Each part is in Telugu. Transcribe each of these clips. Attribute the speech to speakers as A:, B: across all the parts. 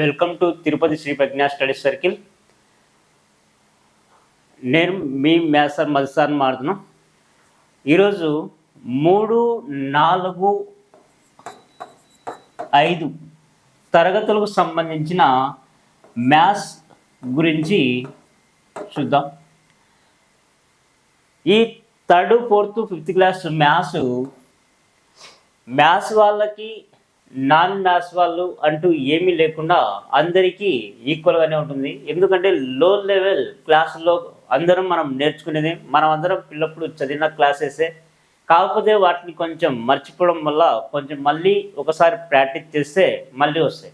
A: Welcome to Tirupati Sri Pragna study circle. నేను మీ మేసర్ మధుసార్ మారుతున్నాం. ఈరోజు మూడు నాలుగు ఐదు తరగతులకు సంబంధించిన మ్యాథ్స్ గురించి చూద్దాం. ఈ third fourth fifth class maths maths వాళ్ళకి నాన్ మ్యాథ్స్ వాళ్ళు అంటూ ఏమీ లేకుండా అందరికీ ఈక్వల్గానే ఉంటుంది. ఎందుకంటే లో లెవెల్ క్లాసుల్లో అందరం మనం నేర్చుకునేది మనం అందరం పిల్లప్పుడు చదివిన క్లాసెసే కాకపోతే వాటిని కొంచెం మర్చిపోవడం వల్ల కొంచెం మళ్ళీ ఒకసారి ప్రాక్టీస్ చేస్తే మళ్ళీ వస్తాయి.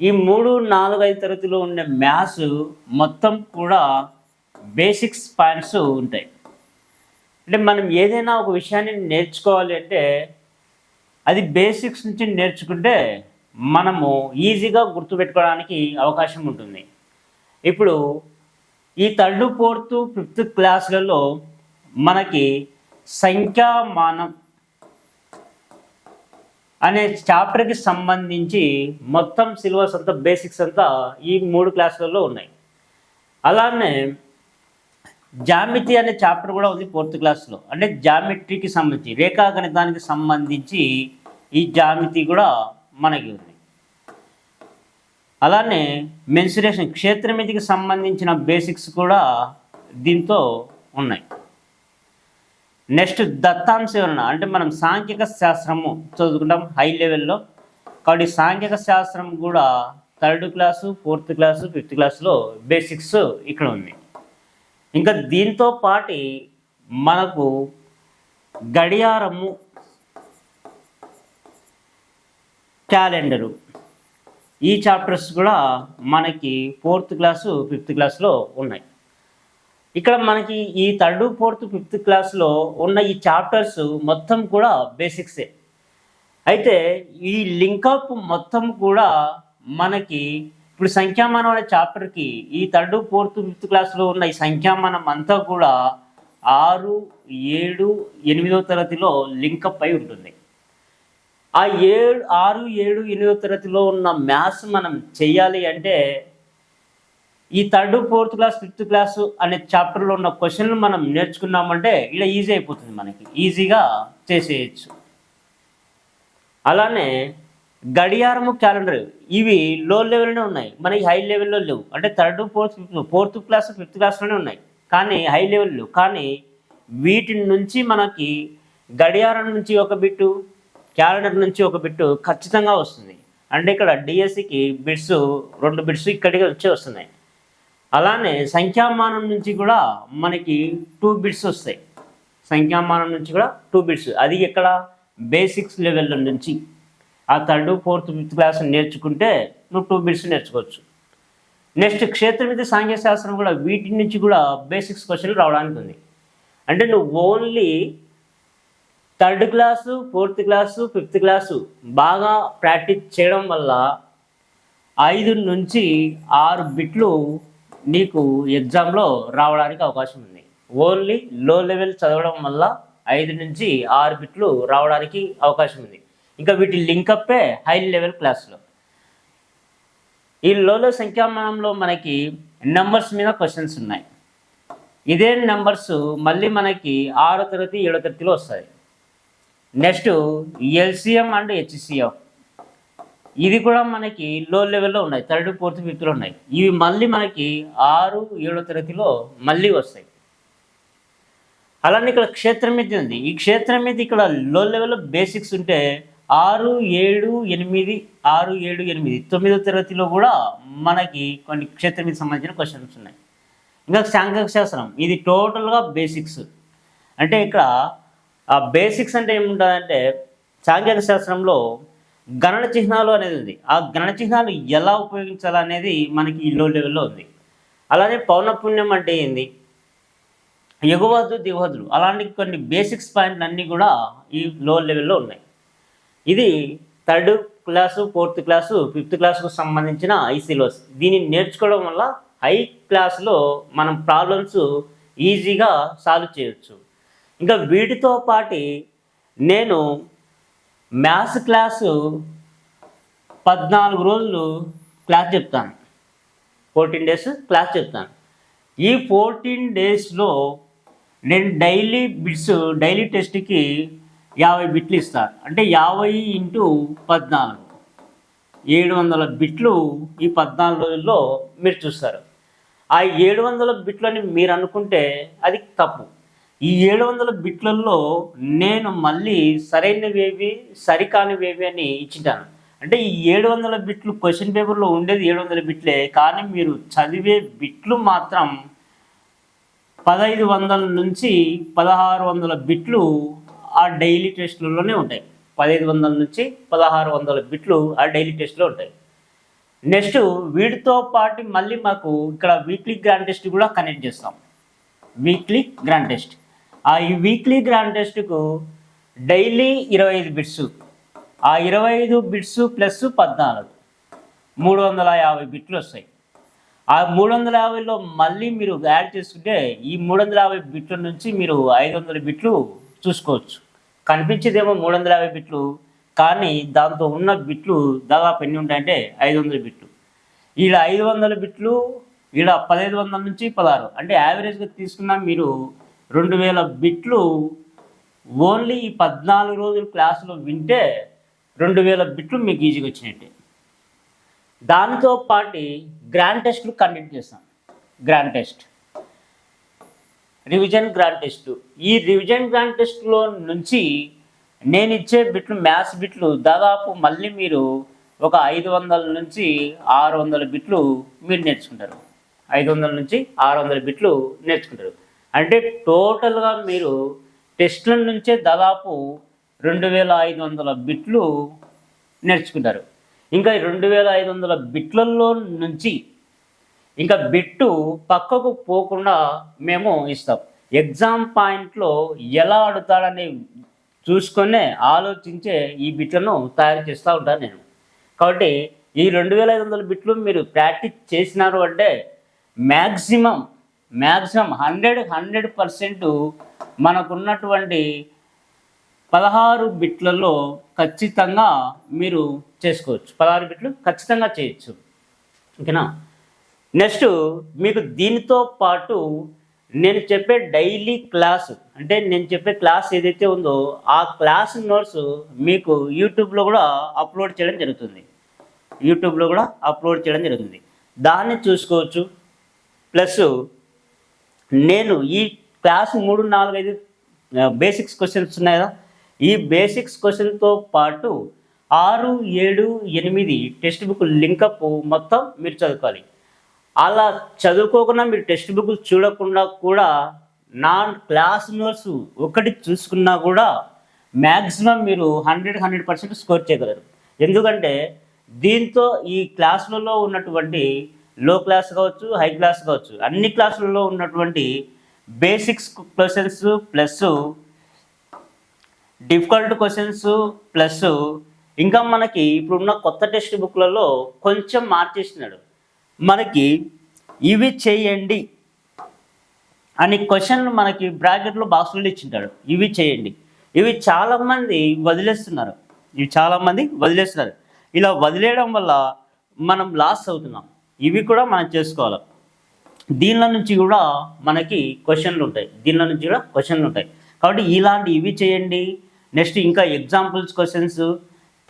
A: ఈ మూడు నాలుగు ఐదు తరగతిలో ఉండే మ్యాథ్స్ మొత్తం కూడా బేసిక్స్ పాయింట్స్ ఉంటాయి. అంటే మనం ఏదైనా ఒక విషయాన్ని నేర్చుకోవాలి అంటే అది బేసిక్స్ నుంచి నేర్చుకుంటే మనము ఈజీగా గుర్తుపెట్టుకోవడానికి అవకాశం ఉంటుంది. ఇప్పుడు ఈ థర్డ్ ఫోర్త్ ఫిఫ్త్ క్లాసులలో మనకి సంఖ్యామానం అనే చాప్టర్కి సంబంధించి మొత్తం సిలబస్ అంతా బేసిక్స్ అంతా ఈ మూడు క్లాసులలో ఉన్నాయి. అలానే జామితి అనే చాప్టర్ కూడా ఉంది ఫోర్త్ క్లాస్లో. అంటే జామెట్రీకి సంబంధించి రేఖాగణితానికి సంబంధించి ఈ జామితి కూడా మనకి ఉంది. అలానే మెన్సురేషన్ క్షేత్రమితికి సంబంధించిన బేసిక్స్ కూడా దీంతో ఉన్నాయి. నెక్స్ట్ దత్తాంశ వివరణ అంటే మనం సాంఘిక శాస్త్రము చదువుకుంటాం హై లెవెల్లో కాబట్టి సాంఘిక శాస్త్రం కూడా third class fourth class fifth క్లాస్లో బేసిక్స్ ఇక్కడ ఉంది. ఇంకా దీంతో పాటి మనకు గడియారము క్యాలెండరు. ఈ చాప్టర్స్ కూడా మనకి ఫోర్త్ క్లాసు ఫిఫ్త్ క్లాస్లో ఉన్నాయి. ఇక్కడ మనకి ఈ థర్డ్ ఫోర్త్ ఫిఫ్త్ క్లాస్లో ఉన్న ఈ చాప్టర్స్ మొత్తం కూడా బేసిక్సే. అయితే ఈ లింకప్ మొత్తం కూడా మనకి ఇప్పుడు సంఖ్యామానం అనే చాప్టర్కి ఈ థర్డ్ ఫోర్త్ ఫిఫ్త్ క్లాస్లో ఉన్న ఈ సంఖ్యామానం అంతా కూడా ఆరు ఏడు ఎనిమిదో తరగతిలో లింకప్ అయి ఉంటుంది. ఆ ఏడు ఆరు ఏడు ఎనిమిదో తరగతిలో ఉన్న మ్యాథ్స్ మనం చేయాలి అంటే ఈ third fourth class fifth class అనే చాప్టర్లో ఉన్న క్వశ్చన్లు మనం నేర్చుకున్నామంటే ఇలా ఈజీ అయిపోతుంది మనకి. ఈజీగా చేసేయచ్చు. అలానే గడియారము క్యాలెండర్ ఇవి లో లెవెల్లోనే ఉన్నాయి. మనకి హై లెవెల్లో లేవు. అంటే third fourth fifth fourth class fifth క్లాస్లోనే ఉన్నాయి. కానీ హై లెవెల్లో కానీ వీటి నుంచి మనకి గడియారం నుంచి ఒక బిట్టు క్యాలెండర్ నుంచి ఒక బిట్టు ఖచ్చితంగా వస్తుంది. అంటే ఇక్కడ డిఎస్సికి బిట్స్ రెండు బిట్స్ ఇక్కడికి వచ్చి వస్తున్నాయి. అలానే సంఖ్యామానం నుంచి కూడా మనకి టూ బిట్స్ వస్తాయి. సంఖ్యామానం నుంచి కూడా టూ బిట్స్. అది ఇక్కడ బేసిక్స్ లెవెల్ నుంచి. ఆ థర్డ్ ఫోర్త్ ఫిఫ్త్ క్లాస్ నేర్చుకుంటే నువ్వు టూ బిట్స్ నేర్చుకోవచ్చు. నెక్స్ట్ క్షేత్రమితి సాంఘ్యశాస్త్రం కూడా వీటి నుంచి కూడా బేసిక్స్ క్వశ్చన్లు రావడానికి ఉంది. అంటే నువ్వు only third class fourth class fifth class బాగా ప్రాక్టీస్ చేయడం వల్ల ఐదు నుంచి ఆరు బిట్లు నీకు ఎగ్జామ్లో రావడానికి అవకాశం ఉంది. ఓన్లీ లో లెవెల్ చదవడం వల్ల ఐదు నుంచి ఆరు బిట్లు రావడానికి అవకాశం ఉంది. ఇంకా వీటి లింకప్పే హై లెవెల్ క్లాస్లో. ఈ లోలో సంఖ్యామానంలో మనకి నెంబర్స్ మీద క్వశ్చన్స్ ఉన్నాయి. ఇదే నెంబర్స్ మళ్ళీ మనకి ఆరో తరగతి ఏడో తరగతిలో వస్తాయి. నెక్స్ట్ ఎల్సిఎం అండ్ హెచ్సిఎం ఇది కూడా మనకి లో లెవెల్లో ఉన్నాయి థర్డ్ ఫోర్త్ ఫిఫ్త్లో ఉన్నాయి. ఇవి మళ్ళీ మనకి ఆరు ఏడో తరగతిలో మళ్ళీ వస్తాయి. అలానే ఇక్కడ క్షేత్రం మీద ఉంది. ఈ క్షేత్రం మీద ఇక్కడ లో లెవెల్లో బేసిక్స్ ఉంటే ఆరు ఏడు ఎనిమిది ఆరు ఏడు ఎనిమిది తొమ్మిదో తరగతిలో కూడా మనకి కొన్ని క్షేత్రం మీద సంబంధించిన క్వశ్చన్స్ ఉన్నాయి. ఇంకా సాంఘిక శాస్త్రం. ఇది టోటల్గా బేసిక్స్ అంటే ఇక్కడ ఆ బేసిక్స్ అంటే ఏముంటుందంటే సాంఘిక శాస్త్రంలో గణన చిహ్నాలు అనేది ఉంది. ఆ గణన చిహ్నాలు ఎలా ఉపయోగించాలనేది మనకి ఈ లో లెవెల్లో ఉంది. అలానే పౌనఃపుణ్యం అంటే ఏంది? ఎగువదు దిగువదులు అలాంటి కొన్ని బేసిక్స్ పాయింట్లు అన్నీ కూడా ఈ లో లెవెల్లో ఉన్నాయి. ఇది third class fourth class fifth క్లాసుకు సంబంధించిన ఈ సిలబస్ దీన్ని నేర్చుకోవడం వల్ల హై క్లాస్లో మనం ప్రాబ్లమ్స్ ఈజీగా సాల్వ్ చేయొచ్చు. ఇంకా వీటితో పాటి నేను మ్యాథ్స్ క్లాసు పద్నాలుగు రోజులు క్లాస్ చెప్తాను. ఫోర్టీన్ డేస్ క్లాస్ చెప్తాను. ఈ ఫోర్టీన్ డేస్లో నేను డైలీ బిట్స్ డైలీ టెస్ట్కి యాభై బిట్లు ఇస్తాను. అంటే యాభై ఇంటూ పద్నాలుగు. ఏడు వందల బిట్లు ఈ పద్నాలుగు రోజుల్లో మీరు చూస్తారు. ఆ ఏడు వందల బిట్లని మీరు అనుకుంటే అది తప్పు. ఈ ఏడు వందల బిట్లలో నేను మళ్ళీ సరైనవేవి సరికానివేవి అని ఇచ్చింటాను. అంటే ఈ ఏడు వందల బిట్లు క్వశ్చన్ పేపర్లో ఉండేది ఏడు వందల బిట్లే కానీ మీరు చదివే బిట్లు మాత్రం పదహైదు వందల నుంచి పదహారు వందల బిట్లు ఆ డైలీ టెస్ట్లలోనే ఉంటాయి. పదహైదు వందల నుంచి పదహారు వందల బిట్లు ఆ డైలీ టెస్ట్లో ఉంటాయి. నెక్స్ట్ వీటితో పాటు మళ్ళీ మాకు ఇక్కడ వీక్లీ గ్రాండ్ టెస్ట్ కూడా కనెక్ట్ చేస్తాం. Weekly grand test. ఆ ఈ వీక్లీ గ్రాండ్ టెస్ట్కు డైలీ ఇరవై ఐదు బిట్స్ ఆ ఇరవై ఐదు బిట్స్ ప్లస్ పద్నాలుగు మూడు వందల యాభై బిట్లు వస్తాయి. ఆ మూడు వందల యాభైలో మళ్ళీ మీరు యాడ్ చేసుకుంటే ఈ మూడు వందల యాభై బిట్ల నుంచి మీరు ఐదు వందల బిట్లు చూసుకోవచ్చు. కనిపించేదేమో మూడు వందల యాభై బిట్లు కానీ దాంతో ఉన్న బిట్లు దాదాపు ఎన్ని ఉంటాయంటే ఐదు వందల బిట్లు ఈడ ఐదు వందల బిట్లు ఈడ పదహైదు వందల నుంచి పదహారు అంటే యావరేజ్గా తీసుకున్నా మీరు రెండు వేల బిట్లు ఓన్లీ ఈ పద్నాలుగు రోజులు క్లాసులో వింటే రెండు వేల బిట్లు మీకు ఈజీగా వచ్చినట్టే. దానితో పాటు గ్రాండ్ టెస్ట్లు కండక్ట్ చేస్తాం. Grand test. Revision grand test. ఈ రివిజన్ గ్రాండ్ టెస్ట్లో నుంచి నేను ఇచ్చే బిట్లు మ్యాథ్స్ బిట్లు దాదాపు మళ్ళీ మీరు ఒక ఐదు వందల నుంచి ఆరు వందల బిట్లు మీరు నేర్చుకుంటారు. ఐదు వందల నుంచి ఆరు వందల బిట్లు నేర్చుకుంటారు. అంటే టోటల్గా మీరు టెస్ట్ల నుంచే దాదాపు రెండు వేల ఐదు వందల బిట్లు నేర్చుకుంటారు ఇంకా ఈ రెండు వేల ఐదు వందల బిట్లలో నుంచి ఇంకా బిట్టు పక్కకు పోకుండా మేము ఇస్తాం. ఎగ్జామ్ పాయింట్లో ఎలా ఆడుతాడని చూసుకొనే ఆలోచించే ఈ బిట్లను తయారు చేస్తూ ఉంటాను నేను. కాబట్టి ఈ రెండు వేల ఐదు వందల బిట్లు మీరు ప్రాక్టీస్ చేసినారు అంటే maximum maximum hundred hundred percent మనకున్నటువంటి పదహారు బిట్లలో ఖచ్చితంగా మీరు చేసుకోవచ్చు. పదహారు బిట్లు ఖచ్చితంగా చేయొచ్చు. ఓకేనా? నెక్స్ట్ మీకు దీనితో పాటు నేను చెప్పే డైలీ క్లాస్ అంటే నేను చెప్పే క్లాస్ ఏదైతే ఉందో ఆ క్లాస్ నోట్స్ మీకు యూట్యూబ్లో కూడా అప్లోడ్ చేయడం జరుగుతుంది. యూట్యూబ్లో కూడా అప్లోడ్ చేయడం జరుగుతుంది. దాన్ని చూసుకోవచ్చు. ప్లస్ నేను ఈ క్లాస్ మూడు నాలుగు ఐదు బేసిక్స్ క్వశ్చన్స్ ఉన్నాయి కదా. ఈ బేసిక్స్ క్వశ్చన్తో పాటు ఆరు ఏడు ఎనిమిది టెక్స్ట్ బుక్ లింకప్ మొత్తం మీరు చదువుకోవాలి. అలా చదువుకోకుండా మీరు టెక్స్ట్ బుక్ చూడకుండా కూడా నా క్లాస్ నోట్స్ ఒకటి చూసుకున్నా కూడా మ్యాక్సిమం మీరు హండ్రెడ్ హండ్రెడ్ పర్సెంట్ స్కోర్ చేయగలరు. ఎందుకంటే దీంతో ఈ క్లాసులలో ఉన్నటువంటి లో క్లాస్ కావచ్చు హై క్లాస్ కావచ్చు అన్ని క్లాసుల్లో ఉన్నటువంటి basics questions plus difficult questions plus ఇంకా మనకి ఇప్పుడున్న కొత్త టెక్స్ట్ బుక్లలో కొంచెం మార్చేసినాడు. మనకి ఇవి చేయండి అని క్వశ్చన్లు మనకి బ్రాకెట్లో బాక్సులు ఇచ్చింటాడు. ఇవి చేయండి. ఇవి చాలామంది వదిలేస్తున్నారు. ఇవి చాలామంది వదిలేస్తున్నారు. ఇలా వదిలేయడం వల్ల మనం లాస్ అవుతున్నాం. ఇవి కూడా మనం చేసుకోవాలి. దీనిలో నుంచి కూడా మనకి క్వశ్చన్లు ఉంటాయి. దీనిలో నుంచి కూడా క్వశ్చన్లు ఉంటాయి. కాబట్టి ఇలాంటి ఇవి చేయండి. నెక్స్ట్ ఇంకా ఎగ్జాంపుల్స్ క్వశ్చన్స్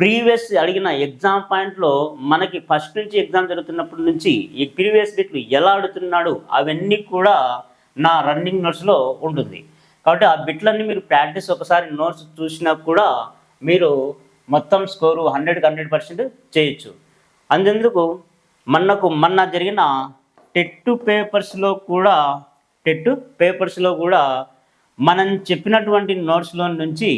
A: ప్రీవియస్ అడిగిన ఎగ్జామ్ పాయింట్లో మనకి ఫస్ట్ నుంచి ఎగ్జామ్ జరుగుతున్నప్పటి నుంచి ఈ ప్రీవియస్ బిట్లు ఎలా అడుగుతున్నాడు అవన్నీ కూడా నా రన్నింగ్ నోట్స్లో ఉంటుంది. కాబట్టి ఆ బిట్లన్నీ మీరు ప్రాక్టీస్ ఒకసారి నోట్స్ చూసినా కూడా మీరు మొత్తం స్కోరు హండ్రెడ్కి హండ్రెడ్ పర్సెంట్ చేయొచ్చు. అందుకు మన్నకు మొన్న జరిగిన టెట్టు పేపర్స్లో కూడా టెట్టు పేపర్స్లో కూడా మనం చెప్పినటువంటి నోట్స్లో నుంచి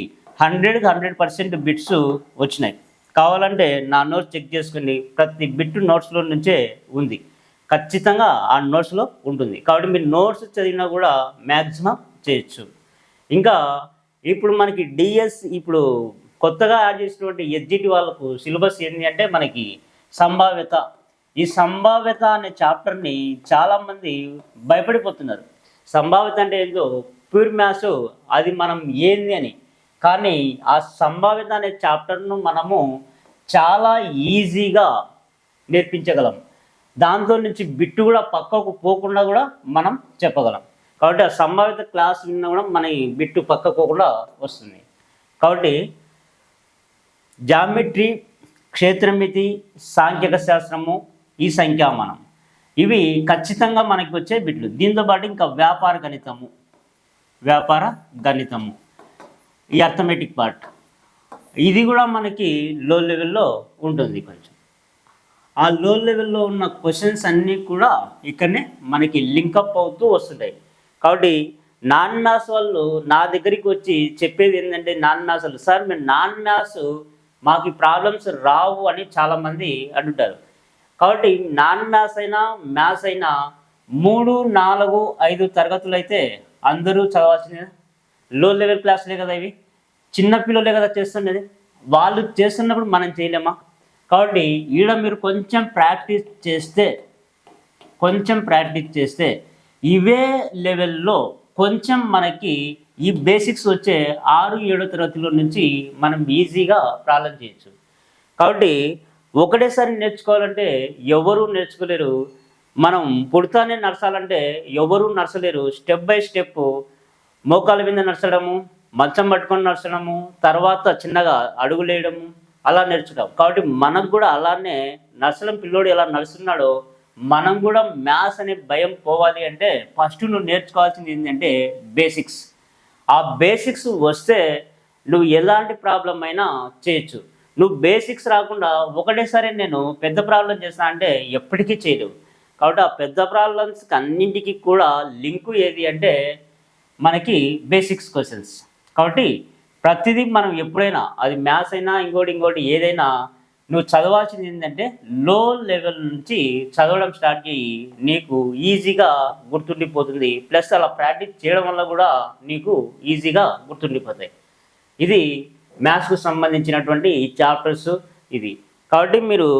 A: హండ్రెడ్కి హండ్రెడ్ పర్సెంట్ బిట్స్ వచ్చినాయి. కావాలంటే నా నోట్స్ చెక్ చేసుకుని ప్రతి బిట్ నోట్స్లో నుంచే ఉంది. ఖచ్చితంగా ఆ నోట్స్లో ఉంటుంది. కాబట్టి మీరు నోట్స్ చదివినా కూడా మ్యాక్సిమం చేయొచ్చు. ఇంకా ఇప్పుడు మనకి డిఎస్ ఇప్పుడు కొత్తగా యాడ్ చేసినటువంటి ఎస్జిటి వాళ్ళకు సిలబస్ ఏంటి అంటే మనకి సంభావ్యత ఈ సంభావ్యత అనే చాప్టర్ని చాలామంది భయపడిపోతున్నారు. సంభావ్యత అంటే ఏందో? ప్యూర్ మ్యాథ్స్ అది మనం ఏంది అని. కానీ ఆ సంభావ్యత అనే చాప్టర్ను మనము చాలా ఈజీగా నేర్పించగలం. దాంతో నుంచి బిట్టు కూడా పక్కకు పోకుండా కూడా మనం చెప్పగలం. కాబట్టి ఆ సంభావిత క్లాస్ విన్నా కూడా మన బిట్టు పక్కకు పోకుండా వస్తుంది. కాబట్టి జామెట్రీ క్షేత్రమితి సాంఖ్యక శాస్త్రము ఈ సంఖ్యామానం ఇవి ఖచ్చితంగా మనకి వచ్చే బిట్లు దీంతో పాటు ఇంకా వ్యాపార గణితము. వ్యాపార గణితము. ఈ అర్థమెటిక్ పార్ట్ ఇది కూడా మనకి లో లెవెల్లో ఉంటుంది కొంచెం. ఆ లో లెవెల్లో ఉన్న క్వశ్చన్స్ అన్నీ కూడా ఇక్కడనే మనకి లింకప్ అవుతూ వస్తుంటాయి. కాబట్టి నాన్ మ్యాథ్స్ వాళ్ళు నా దగ్గరికి వచ్చి చెప్పేది ఏంటంటే నాన్ మ్యాథ్స్ వాళ్ళు సార్ మేము నాన్ మ్యాథ్స్ మాకు ప్రాబ్లమ్స్ రావు అని చాలామంది అంటుంటారు. కాబట్టి నాన్ మ్యాథ్స్ అయినా మ్యాథ్స్ అయినా మూడు నాలుగు ఐదు తరగతులు అయితే అందరూ చదవాల్సిందే. లో లెవెల్ క్లాసులే కదా ఇవి. చిన్న పిల్లలే కదా చేస్తుండేది. వాళ్ళు చేస్తున్నప్పుడు మనం చేయలేమా? కాబట్టి ఈడ మీరు కొంచెం ప్రాక్టీస్ చేస్తే కొంచెం ప్రాక్టీస్ చేస్తే ఇవే లెవెల్లో కొంచెం మనకి ఈ బేసిక్స్ వచ్చే ఆరు ఏడో తరగతిలో నుంచి మనం ఈజీగా ప్రాబ్లం చేయొచ్చు. కాబట్టి ఒకటేసారి నేర్చుకోవాలంటే ఎవరూ నేర్చుకోలేరు. మనం పుడతానే నడచాలంటే ఎవరూ నడచలేరు స్టెప్ బై స్టెప్ మోకాల మీద నడచడము మంచం పట్టుకొని నడచడము తర్వాత చిన్నగా అడుగులేయడము అలా నేర్చుకుంటాం. కాబట్టి మనకు కూడా అలానే నర్సలం పిల్లోడు ఎలా నడుస్తున్నాడో మనం కూడా మ్యాథ్స్ అనే భయం పోవాలి అంటే ఫస్ట్ నువ్వు నేర్చుకోవాల్సింది ఏంటంటే బేసిక్స్. ఆ బేసిక్స్ వస్తే నువ్వు ఎలాంటి ప్రాబ్లం అయినా చేయొచ్చు. నువ్వు బేసిక్స్ రాకుండా ఒకటేసారి నేను పెద్ద ప్రాబ్లం చేస్తా అంటే ఎప్పటికీ చేయలేవు. కాబట్టి ఆ పెద్ద ప్రాబ్లమ్స్కి అన్నింటికి కూడా లింకు ఏది అంటే మనకి బేసిక్స్ క్వశ్చన్స్ కాబట్టి ప్రతిదీ మనం ఎప్పుడైనా అది మ్యాథ్స్ అయినా ఇంకోటి ఇంకోటి ఏదైనా నువ్వు చదవాల్సింది ఏంటంటే లో లెవెల్ నుంచి చదవడం స్టార్ట్ చేయి. నీకు ఈజీగా గుర్తుండిపోతుంది. ప్లస్ అలా ప్రాక్టీస్ చేయడం వల్ల కూడా నీకు ఈజీగా గుర్తుండిపోతాయి. ఇది మ్యాథ్స్కు సంబంధించినటువంటి ఈ చాప్టర్స్ ఇది కాబట్టి మీరు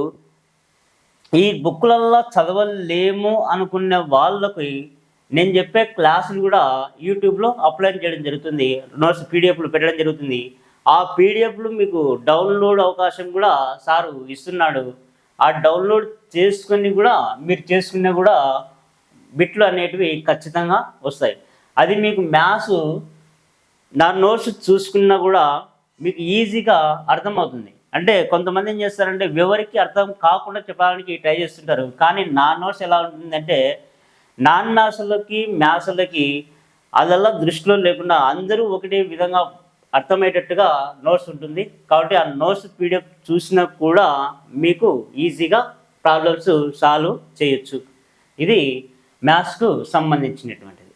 A: ఈ బుక్లల్లో చదవలేము అనుకునే వాళ్ళకి నేను చెప్పే క్లాసులు కూడా యూట్యూబ్లో అప్లోడ్ చేయడం జరుగుతుంది. నోట్స్ పీడిఎఫ్లు పెట్టడం జరుగుతుంది. ఆ పీడిఎఫ్లు మీకు డౌన్లోడ్ అవకాశం కూడా సారు ఇస్తున్నాడు. ఆ డౌన్లోడ్ చేసుకుని కూడా మీరు చేసుకున్నా కూడా బిట్లు అనేటివి ఖచ్చితంగా వస్తాయి. అది మీకు మ్యాథ్స్ నా నోట్స్ చూసుకున్నా కూడా మీకు ఈజీగా అర్థమవుతుంది. అంటే కొంతమంది ఏం చేస్తారంటే ఎవరికి అర్థం కాకుండా చెప్పడానికి ట్రై చేస్తుంటారు. కానీ నా నోట్స్ ఎలా ఉంటుందంటే నాన్ మ్యాథ్స్లకి మ్యాథ్స్లకి అదల్లా దృష్టిలో లేకుండా అందరూ ఒకటే విధంగా అర్థమయ్యేటట్టుగా నోట్స్ ఉంటుంది. కాబట్టి ఆ నోట్స్ పీడిఎఫ్ చూసినా కూడా మీకు ఈజీగా ప్రాబ్లమ్స్ సాల్వ్ చేయొచ్చు. ఇది మ్యాథ్స్కు సంబంధించినటువంటిది.